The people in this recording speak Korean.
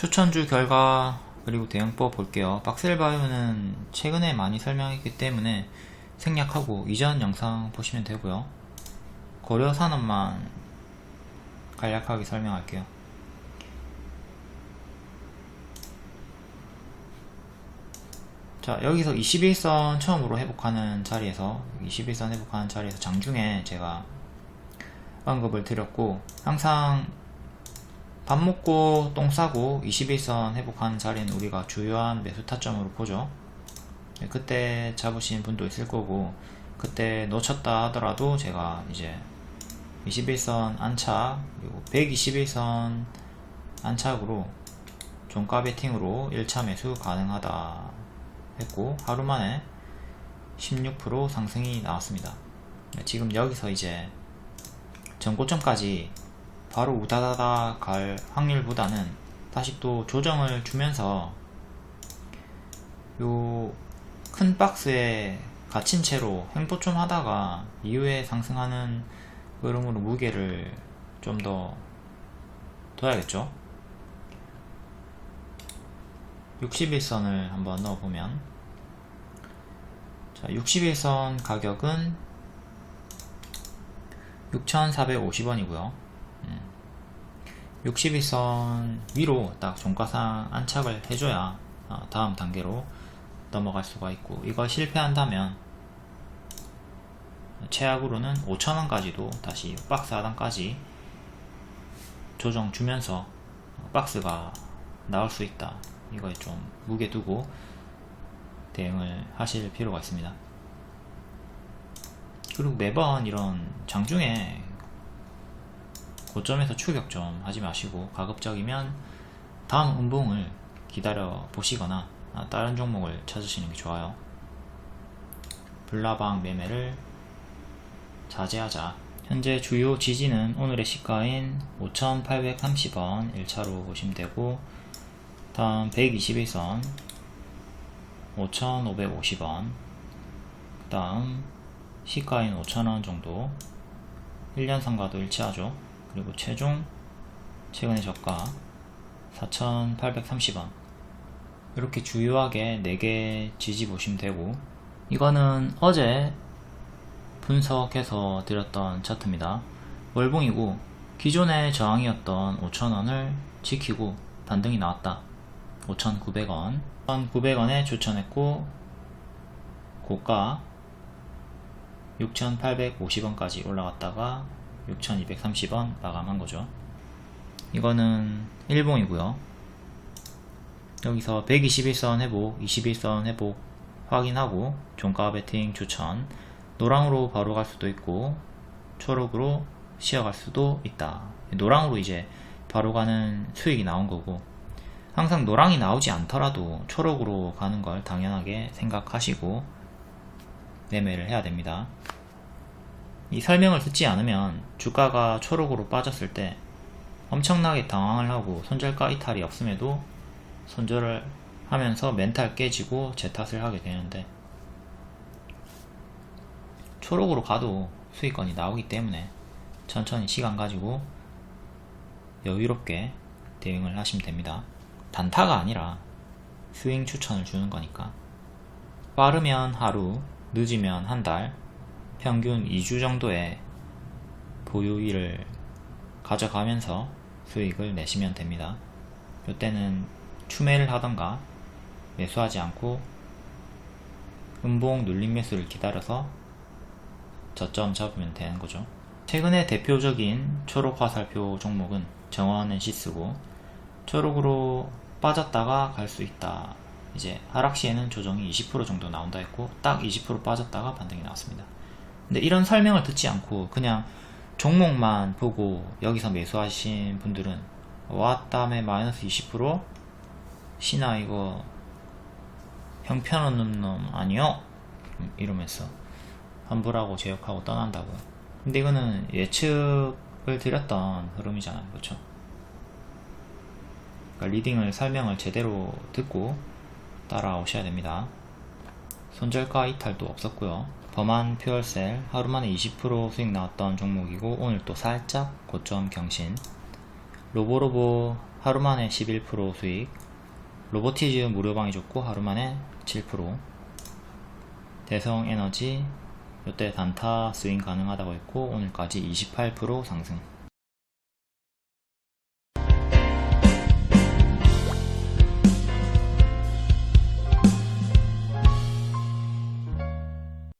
추천주 결과 그리고 대응법 볼게요. 박셀바이오는 최근에 많이 설명했기 때문에 생략하고 이전 영상 보시면 되고요. 고려 산업만 간략하게 설명할게요. 자 여기서 21선 처음으로 회복하는 자리에서 21선 회복하는 자리에서 장중에 제가 언급을 드렸고 항상 밥 먹고 똥 싸고 21선 회복하는 자리는 우리가 주요한 매수 타점으로 보죠. 네, 그때 잡으신 분도 있을 거고 그때 놓쳤다 하더라도 제가 이제 21선 안착 그리고 121선 안착으로 종가 베팅으로 1차 매수 가능하다 했고 하루 만에 16% 상승이 나왔습니다. 네, 지금 여기서 이제 전고점까지 바로 우다다다 갈 확률보다는 다시 또 조정을 주면서 요 큰 박스에 갇힌 채로 횡보 좀 하다가 이후에 상승하는 흐름으로 무게를 좀 더 둬야겠죠? 61선을 한번 넣어보면. 자 61선 가격은 6,450원이고요 61선 위로 딱 종가상 안착을 해줘야 어, 다음 단계로 넘어갈 수가 있고 이거 실패한다면 최악으로는 5천원까지도 다시 박스 하단까지 조정 주면서 박스가 나올 수 있다. 이거에 좀 무게 두고 대응을 하실 필요가 있습니다. 그리고 매번 이런 장중에 고점에서 추격 좀 하지 마시고 가급적이면 다음 음봉을 기다려 보시거나 다른 종목을 찾으시는 게 좋아요. 블라방 매매를 자제하자. 현재 주요 지지는 오늘의 시가인 5830원 1차로 보시면 되고 다음 121선 5550원 그 다음 시가인 5,000원 정도. 1년선과도 일치하죠 그리고 최종 최근의 저가 4,830원. 이렇게 주요하게 4개 지지 보시면 되고 이거는 어제 분석해서 드렸던 차트입니다. 월봉이고 기존의 저항이었던 5,000원을 지키고 반등이 나왔다. 5,900원. 1,900원에 추천했고 고가 6,850원까지 올라갔다가 6,230원 마감한 거죠. 이거는 일봉이고요. 여기서 121선 회복, 21선 회복 확인하고 종가 베팅 추천 노랑으로 바로 갈 수도 있고 초록으로 쉬어갈 수도 있다. 노랑으로 이제 바로 가는 수익이 나온 거고 항상 노랑이 나오지 않더라도 초록으로 가는 걸 당연하게 생각하시고 매매를 해야 됩니다. 이 설명을 듣지 않으면 주가가 초록으로 빠졌을 때 엄청나게 당황을 하고 손절가 이탈이 없음에도 손절을 하면서 멘탈 깨지고 제 탓을 하게 되는데 초록으로 가도 수익권이 나오기 때문에 천천히 시간 가지고 여유롭게 대응을 하시면 됩니다. 단타가 아니라 스윙 추천을 주는 거니까 빠르면 하루, 늦으면 한 달, 평균 2주 정도의 보유일을 가져가면서 수익을 내시면 됩니다. 이때는 추매를 하던가 매수하지 않고 음봉 눌림 매수를 기다려서 저점 잡으면 되는 거죠. 최근에 대표적인 초록 화살표 종목은 정원 NC쓰고 초록으로 빠졌다가 갈 수 있다. 이제 하락 시에는 조정이 20% 정도 나온다 했고 딱 20% 빠졌다가 반등이 나왔습니다. 근데 이런 설명을 듣지 않고 그냥 종목만 보고 여기서 매수하신 분들은 왔다음에 마이너스 20% 신화 이거 형편없는 놈 아니요? 이러면서 환불하고 제역하고 떠난다고요. 근데 이거는 예측을 드렸던 흐름이잖아요. 그렇죠? 그러니까 리딩을 설명을 제대로 듣고 따라오셔야 됩니다. 손절가 이탈도 없었고요. 범한 퓨얼셀 하루 만에 20% 수익 나왔던 종목이고 오늘 또 살짝 고점 경신. 로보로보 하루 만에 11% 수익. 로보티즈 무료방이 좋고 하루 만에 7% 대성에너지 이때 단타 스윙 가능하다고 했고 오늘까지 28% 상승